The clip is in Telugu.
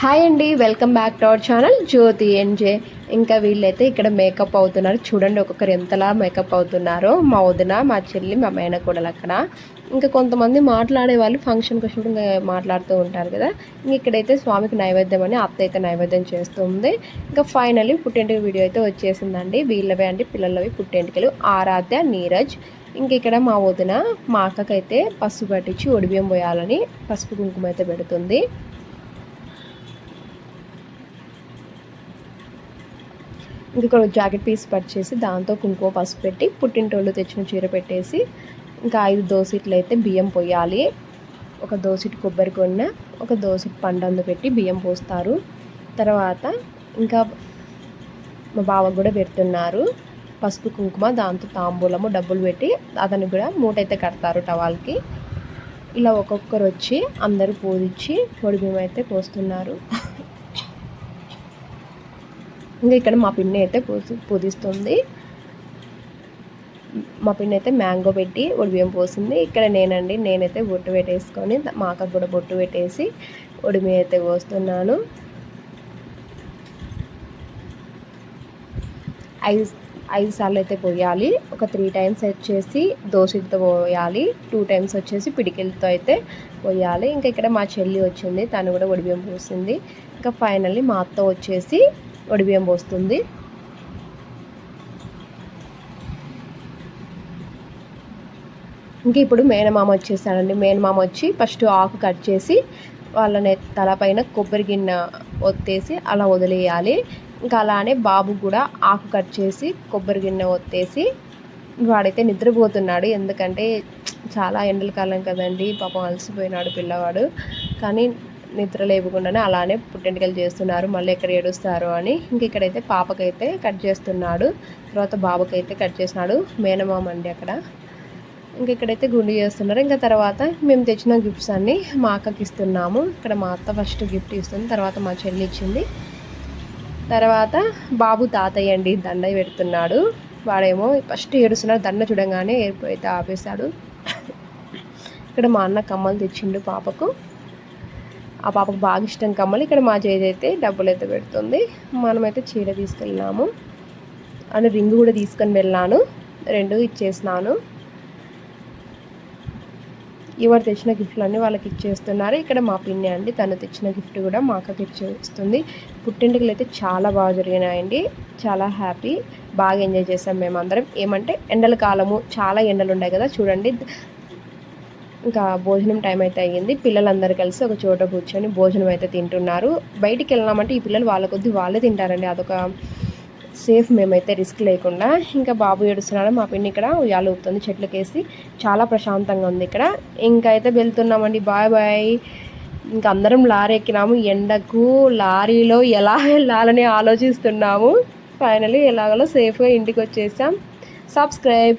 హాయ్ అండి welcome back to our channel Jyothi NJ ఇంకా వీళ్ళైతే ఇక్కడ మేకప్ అవుతున్నారు. చూడండి ఒక్కొక్కరు ఎంతలా మేకప్ అవుతున్నారో. మా వదిన మా చెల్లి మా మేనకోడలు అక్కడ. ఇంకా కొంతమంది మాట్లాడే వాళ్ళు ఫంక్షన్కి వచ్చినప్పుడు ఇంకా మాట్లాడుతూ ఉంటారు కదా. ఇంక ఇక్కడైతే స్వామికి నైవేద్యం అని అత్త అయితే నైవేద్యం చేస్తుంది. ఇంకా ఫైనల్లీ పుట్టింటికి వీడియో అయితే వచ్చేసిందండి. వీళ్ళవే అండి పిల్లలవి పుట్టింటికలు ఆరాధ్య నీరజ్. ఇంక ఇక్కడ మా వదిన మా అక్కకైతే పసుపు పట్టించి ఒడిబియ్యం పోయాలని పసుపు కుంకుమ అయితే పెడుతుంది. ఇంకొక జాకెట్ పీస్ పర్చేసి దాంతో కుంకుమ పసుపు పెట్టి పుట్టింటోళ్ళు తెచ్చిన చీర పెట్టేసి ఇంకా ఐదు దోసిట్లు అయితే బియ్యం పోయాలి. ఒక దోసిటి కొబ్బరి కొన్న ఒక దోసిటి పండందు పెట్టి బియ్యం పోస్తారు. తర్వాత ఇంకా మా బావకు కూడా పెడుతున్నారు. పసుపు కుంకుమ దాంతో తాంబూలము డబ్బులు పెట్టి అతనికి కూడా మూటైతే కడతారు టవాల్కి. ఇలా ఒక్కొక్కరు వచ్చి అందరూ పూజించి పొడి బియ్యం అయితే పోస్తున్నారు. ఇంకా ఇక్కడ మా పిన్ని అయితే పూసి పూజిస్తుంది మా పిన్ని అయితే మ్యాంగో పెట్టి ఒడిబియ్యం పోసింది. ఇక్కడ నేనండి నేనైతే బొట్టు పెట్టేసుకొని మా అక్క కూడా బొట్టు పెట్టేసి ఉడిమి అయితే పోస్తున్నాను. ఐదు ఐదు సార్లు అయితే పోయాలి. ఒక త్రీ టైమ్స్ వచ్చేసి దోశతో పోయాలి. టూ టైమ్స్ వచ్చేసి పిడికిలతో అయితే పోయాలి. ఇంకా ఇక్కడ మా చెల్లి వచ్చింది తను కూడా ఒడిబియ్యం పోసింది. ఇంకా ఫైనల్లీ మా అత్త వచ్చేసి వడిబియ్యం పోస్తుంది. ఇంకా ఇప్పుడు మేనమామ వచ్చేసాడండి. మేనమామ వచ్చి ఫస్ట్ ఆకు కట్ చేసి వాళ్ళని తలపైన కొబ్బరి గిన్నె ఒత్తేసి అలా వదిలేయాలి. ఇంకా అలానే బాబు కూడా ఆకు కట్ చేసి కొబ్బరి గిన్నె ఒత్తేసి వాడైతే నిద్రపోతున్నాడు. ఎందుకంటే చాలా ఎండల కాలం కదండి. పాపం అలసిపోయినాడు పిల్లవాడు. కానీ నిద్ర లేవకుండానే అలానే పుట్టెంటికలు చేస్తున్నారు. మళ్ళీ ఎక్కడ ఏడుస్తారు అని ఇంక ఇక్కడైతే పాపకైతే కట్ చేస్తున్నాడు. తర్వాత బాబుకైతే కట్ చేసినాడు. మేనమామ అండి అక్కడ. ఇంక ఇక్కడైతే గుండు చేస్తున్నారు. ఇంకా తర్వాత మేము తెచ్చిన గిఫ్ట్స్ అన్నీ మా అక్కకి ఇస్తున్నాము. ఇక్కడ మా అత్త ఫస్ట్ గిఫ్ట్ ఇస్తుంది. తర్వాత మా చెల్లి ఇచ్చింది. తర్వాత బాబు తాతయ్య అండి దండ పెడుతున్నాడు. వాడేమో ఫస్ట్ ఏడుస్తున్నాడు. దండ చూడంగానే అయితే ఆపేశాడు. ఇక్కడ మా అన్న కమ్మలు తెచ్చిండు పాపకు. ఆ పాపకు బాగా ఇష్టం కమ్మలు. ఇక్కడ మా చేతి అయితే డబ్బులు అయితే పెడుతుంది. మనమైతే చీర తీసుకెళ్ళాము అండ్ రింగ్ కూడా తీసుకొని వెళ్ళాను. రెండు ఇచ్చేసినాను. ఎవరు తెచ్చిన గిఫ్ట్లు అన్నీ వాళ్ళకి ఇచ్చేస్తున్నారు. ఇక్కడ మా పిన్ని అండి తను తెచ్చిన గిఫ్ట్ కూడా మా అక్కకి ఇచ్చేస్తుంది. పుట్టింటికలు అయితే చాలా బాగా జరిగినాయండి. చాలా హ్యాపీ. బాగా ఎంజాయ్ చేసాం మేమందరం. ఏమంటే ఎండల కాలము చాలా ఎండలు ఉన్నాయి కదా చూడండి. ఇంకా భోజనం టైం అయితే అయ్యింది. పిల్లలందరూ కలిసి ఒక చోట కూర్చొని భోజనం అయితే తింటున్నారు. బయటికి వెళ్ళామంటే ఈ పిల్లలు వాళ్ళ కొద్ది వాళ్ళే తింటారండి. అదొక సేఫ్ మేమైతే రిస్క్ లేకుండా ఇంకా బాబు ఏడుస్తున్నాడు. మా పిన్ని ఇక్కడ ఉయ్యాలు ఊపుతుంది చెట్లకేసి చాలా ప్రశాంతంగా ఉంది ఇక్కడ. ఇంకా అయితే వెళ్తున్నామండి. బాయ్ బాయ్ ఇంకా అందరం లారీ ఎక్కినాము. ఎండకు లారీలో ఎలా వెళ్ళాలని ఆలోచిస్తున్నాము. ఫైనలీ ఎలాగలో సేఫ్గా ఇంటికి వచ్చేసాం. సబ్స్క్రైబ్